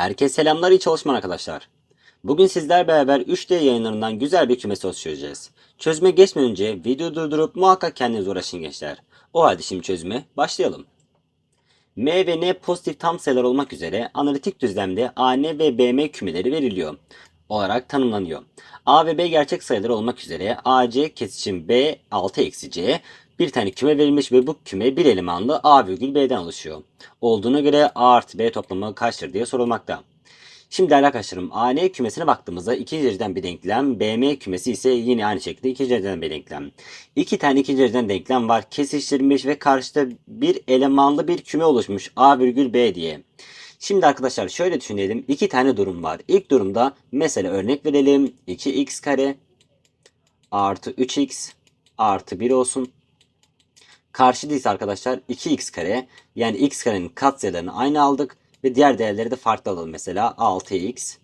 Herkese selamlar iyi çalışmalar arkadaşlar. Bugün sizler beraber 3D yayınlarından güzel bir küme soru çözeceğiz. Çözüme geçmeden önce videoyu durdurup muhakkak kendiniz uğraşın gençler. O halde şimdi çözüme başlayalım. M ve N pozitif tam sayılar olmak üzere analitik düzlemde A, N ve BM kümeleri veriliyor olarak tanımlanıyor. A ve B gerçek sayılar olmak üzere AC kesişim B 6 eksi C bir tane küme verilmiş ve bu küme bir elemanlı A virgül B'den oluşuyor. Olduğuna göre A artı B toplamı kaçtır diye sorulmakta. Şimdi değerli arkadaşlarım AN kümesine baktığımızda ikinci dereceden bir denklem, BM kümesi ise yine aynı şekilde ikinci dereceden bir denklem. İki tane ikinci dereceden denklem var. Kesiştirilmiş ve karşıda bir elemanlı bir küme oluşmuş A virgül B diye. Şimdi arkadaşlar şöyle düşünelim. İki tane durum var. İlk durumda mesela örnek verelim. 2x kare artı 3x artı 1 olsun. Karşıda ise arkadaşlar 2x kare yani x karenin katsayılarını aynı aldık ve diğer değerleri de farklı alalım. Mesela 6x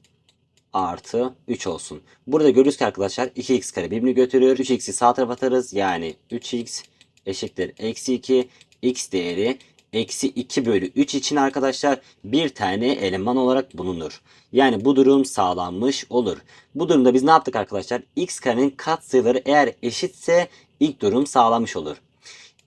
artı 3 olsun. Burada görürüz ki arkadaşlar 2x kare birbirini götürüyor. 3x'i sağ tarafa atarız. Yani 3x eşittir eksi 2. x değeri eksi 2 bölü 3 için arkadaşlar bir tane eleman olarak bulunur. Yani bu durum sağlanmış olur. Bu durumda biz ne yaptık arkadaşlar? x karenin katsayıları eğer eşitse ilk durum sağlanmış olur.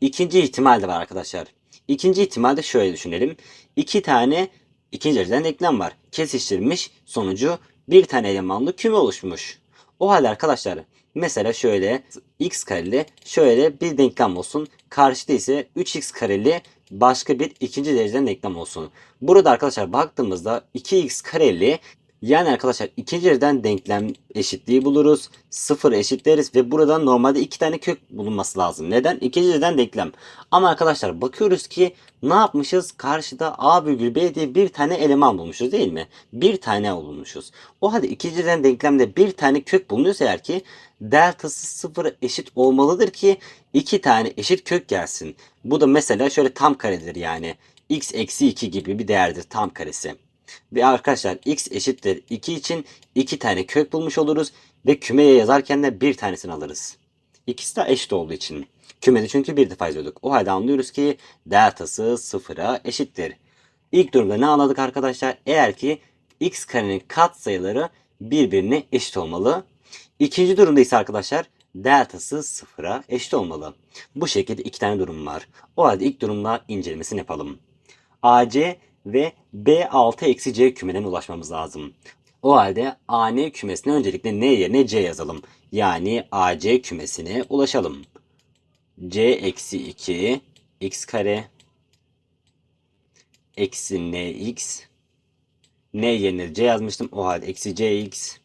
İkinci ihtimal de var arkadaşlar. İkinci ihtimalde şöyle düşünelim. İki tane ikinci dereceden denklem var. Kesiştirilmiş sonucu bir tane elemanlı küme oluşmuş. O halde arkadaşlar mesela şöyle x kareli şöyle bir denklem olsun. Karşıda ise 3x kareli başka bir ikinci dereceden denklem olsun. Burada arkadaşlar baktığımızda 2x kareli yani arkadaşlar ikinci dereceden denklem eşitliği buluruz. Sıfır eşitleriz ve burada normalde iki tane kök bulunması lazım. Neden? İkinci dereceden denklem. Ama arkadaşlar bakıyoruz ki ne yapmışız? Karşıda a virgül b diye bir tane eleman bulmuşuz değil mi? Bir tane bulmuşuz. O halde ikinci dereceden denklemde bir tane kök bulunuyorsa eğer ki deltası sıfır eşit olmalıdır ki iki tane eşit kök gelsin. Bu da mesela şöyle tam karedir yani. x eksi 2 gibi bir değerdir tam karesi. Ve arkadaşlar x eşittir 2 için 2 tane kök bulmuş oluruz. Ve kümeye yazarken de bir tanesini alırız. İkisi de eşit olduğu için. Kümede çünkü bir defa yazıyorduk. O halde anlıyoruz ki deltası sıfıra eşittir. İlk durumda ne anladık arkadaşlar? Eğer ki x karenin katsayıları birbirine eşit olmalı. İkinci durumda ise arkadaşlar deltası sıfıra eşit olmalı. Bu şekilde iki tane durum var. O halde ilk durumla incelemesini yapalım. AC ve B6 eksi C kümeden ulaşmamız lazım. O halde AN kümesine öncelikle N yerine C yazalım. Yani AC kümesine ulaşalım. C eksi 2 x kare eksi nx n yerine c yazmıştım. O halde eksi cx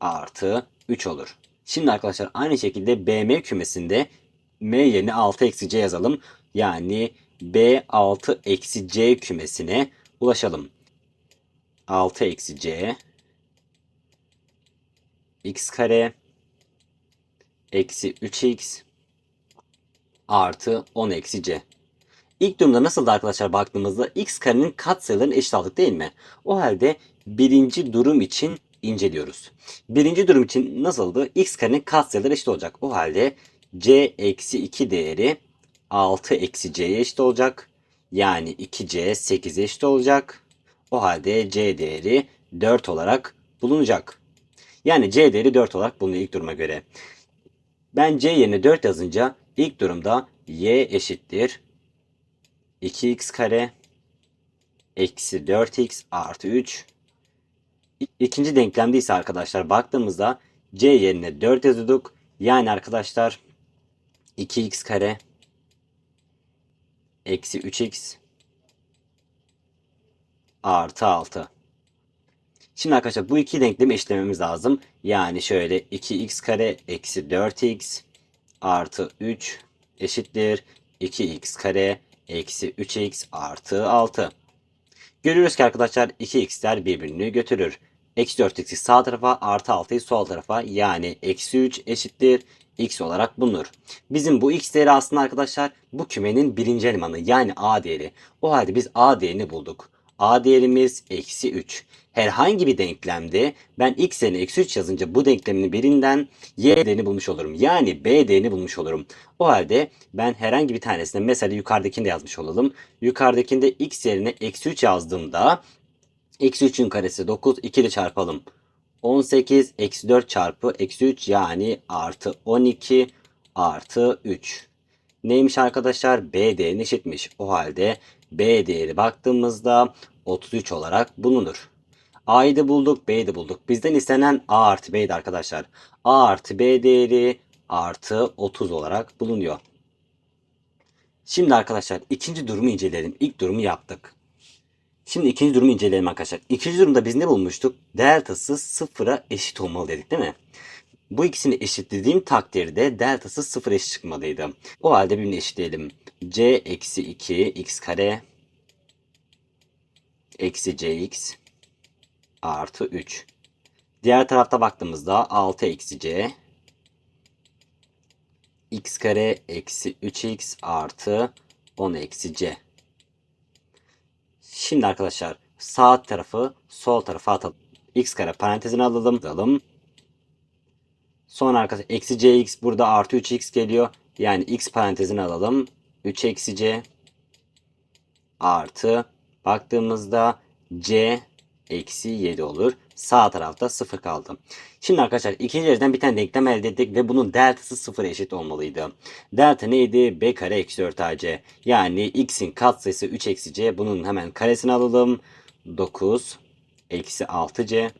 artı 3 olur. Şimdi arkadaşlar aynı şekilde BM kümesinde m yerine 6 eksi c yazalım. Yani B6 eksi C kümesine ulaşalım. 6 eksi C x kare eksi 3x artı 10 eksi C. İlk durumda nasıldı arkadaşlar baktığımızda x karenin katsayılarını eşit aldık değil mi? O halde birinci durum için inceliyoruz. Birinci durum için nasıldı? x karenin katsayıları eşit olacak. O halde c eksi 2 değeri 6 eksi c'ye eşit olacak. Yani 2c 8'e eşit olacak. O halde c değeri 4 olarak bulunacak. Yani c değeri 4 olarak bulunuyor ilk duruma göre. Ben c yerine 4 yazınca ilk durumda y eşittir 2x kare eksi 4x artı 3. İkinci denklemde ise arkadaşlar baktığımızda c yerine 4 yazıyorduk. Yani arkadaşlar 2x kare eksi 3x artı 6. Şimdi arkadaşlar bu iki denklemi eşitlememiz lazım. Yani şöyle 2x kare eksi 4x artı 3 eşittir 2x kare eksi 3x artı 6. Görüyoruz ki arkadaşlar 2x'ler birbirini götürür. Eksi 4x'i sağ tarafa artı 6'yı sol tarafa yani eksi 3 eşittir x olarak bulunur. Bizim bu x değeri aslında arkadaşlar bu kümenin birinci elemanı yani a değeri. O halde biz a değerini bulduk. a değerimiz eksi 3. Herhangi bir denklemde ben x yerine eksi 3 yazınca bu denklemin birinden y değerini bulmuş olurum. Yani b değerini bulmuş olurum. O halde ben herhangi bir tanesine mesela yukarıdakini de yazmış olalım. Yukarıdakinde x yerine eksi 3 yazdığımda Eksi 3'ün karesi 9. 2 ile çarpalım. 18 eksi 4 çarpı eksi 3 yani artı 12 artı 3. Neymiş arkadaşlar? B değerine eşitmiş. O halde B değeri baktığımızda 33 olarak bulunur. A'yı da bulduk, B'yi de bulduk. Bizden istenen A artı B'ydi arkadaşlar. A artı B değeri artı 30 olarak bulunuyor. Şimdi arkadaşlar ikinci durumu inceleyelim. İlk durumu yaptık. Şimdi ikinci durumu inceleyelim arkadaşlar. İkinci durumda biz ne bulmuştuk? Deltası sıfıra eşit olmalı dedik değil mi? Bu ikisini eşitlediğim takdirde deltası sıfır eşit çıkmalıydı. O halde birbirini eşitleyelim. c eksi 2 x kare eksi cx artı 3. Diğer tarafta baktığımızda 6 eksi c x kare eksi 3x artı 10 eksi c. Şimdi arkadaşlar sağ tarafı sol tarafa atalım. x kare parantezine alalım. alalım. Sonra arkadaşlar eksi cx burada artı 3x geliyor. Yani x parantezine alalım. 3 eksi c artı baktığımızda c eksi 7 olur. Sağ tarafta 0 kaldı. Şimdi arkadaşlar ikinci dereceden bir tane denklem elde ettik ve bunun deltası 0 eşit olmalıydı. Delta neydi? b kare eksi 4 ac. Yani x'in katsayısı 3 eksi c. Bunun hemen karesini alalım. 9 eksi 6c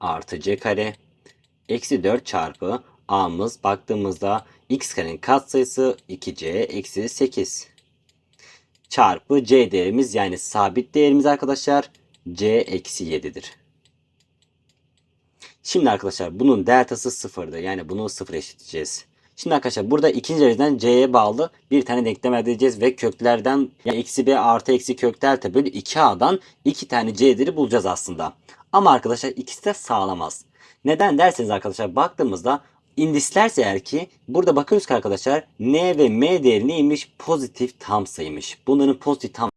artı c kare eksi 4 çarpı a'mız baktığımızda x karenin katsayısı 2c eksi 8 çarpı c değerimiz yani sabit değerimiz arkadaşlar c eksi 7'dir. Şimdi arkadaşlar bunun deltası sıfırdı. Yani bunu sıfır eşitleyeceğiz. Şimdi arkadaşlar burada ikinci dereceden c'ye bağlı bir tane denklem elde edeceğiz ve köklerden yani eksi b artı eksi kök delta bölü 2a'dan iki tane c'leri bulacağız aslında. Ama arkadaşlar ikisi de sağlamaz. Neden derseniz arkadaşlar baktığımızda indislerse eğer ki burada bakıyoruz ki arkadaşlar n ve m değeri neymiş? Pozitif tam sayıymış. Bunların pozitif tam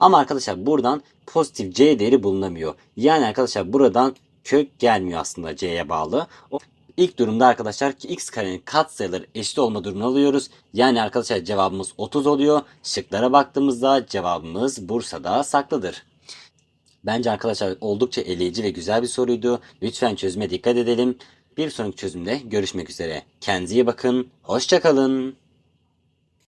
ama arkadaşlar buradan pozitif c değeri bulunamıyor. Yani arkadaşlar buradan kök gelmiyor aslında c'ye bağlı. O İlk durumda arkadaşlar ki x karenin katsayıları eşit olma durumunu alıyoruz. Yani arkadaşlar cevabımız 30 oluyor. Şıklara baktığımızda cevabımız Bursa'da saklıdır. Bence arkadaşlar oldukça eleyici ve güzel bir soruydu. Lütfen çözüme dikkat edelim. Bir sonraki çözümde görüşmek üzere. Kendinize iyi bakın. Hoşçakalın.